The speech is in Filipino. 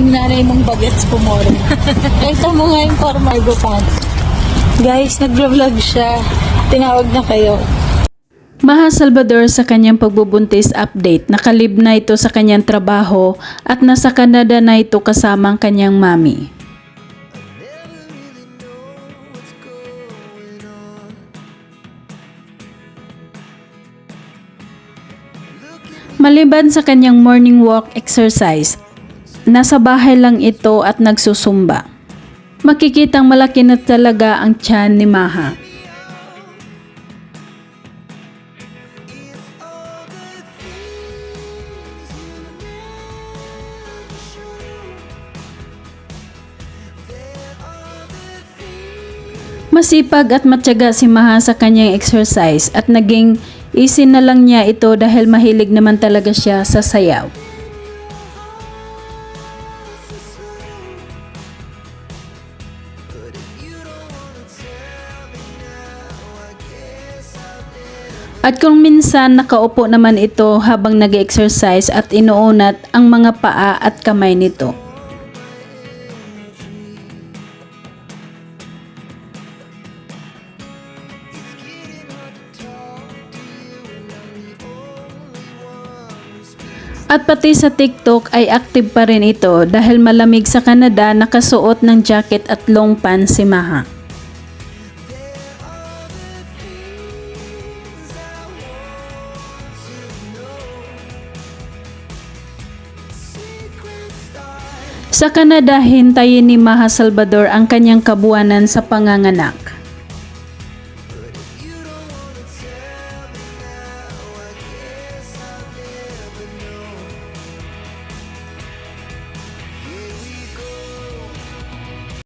Yung nanay mong bagets kumore. Ito mo nga yung Carmargo pants. Guys, nagvlog siya. Tinawag na kayo. Maha Salvador sa kanyang pagbubuntis update, nakalib na ito sa kanyang trabaho at nasa Canada na ito kasama ang kanyang mami. Maliban sa kanyang morning walk exercise, nasa bahay lang ito at nagsusumba. Makikitang malaki na talaga ang tiyan ni Maha. Masipag at matyaga si Maha sa kanyang exercise at naging easy na lang niya ito dahil mahilig naman talaga siya sa sayaw. At kung minsan nakaupo naman ito habang nag-exercise at inuunat ang mga paa at kamay nito. At pati sa TikTok ay active pa rin ito dahil malamig sa Canada nakasuot ng jacket at long pants si Maha. Sa Canada, hintayin ni Maha Salvador ang kanyang kabuanan sa panganganak.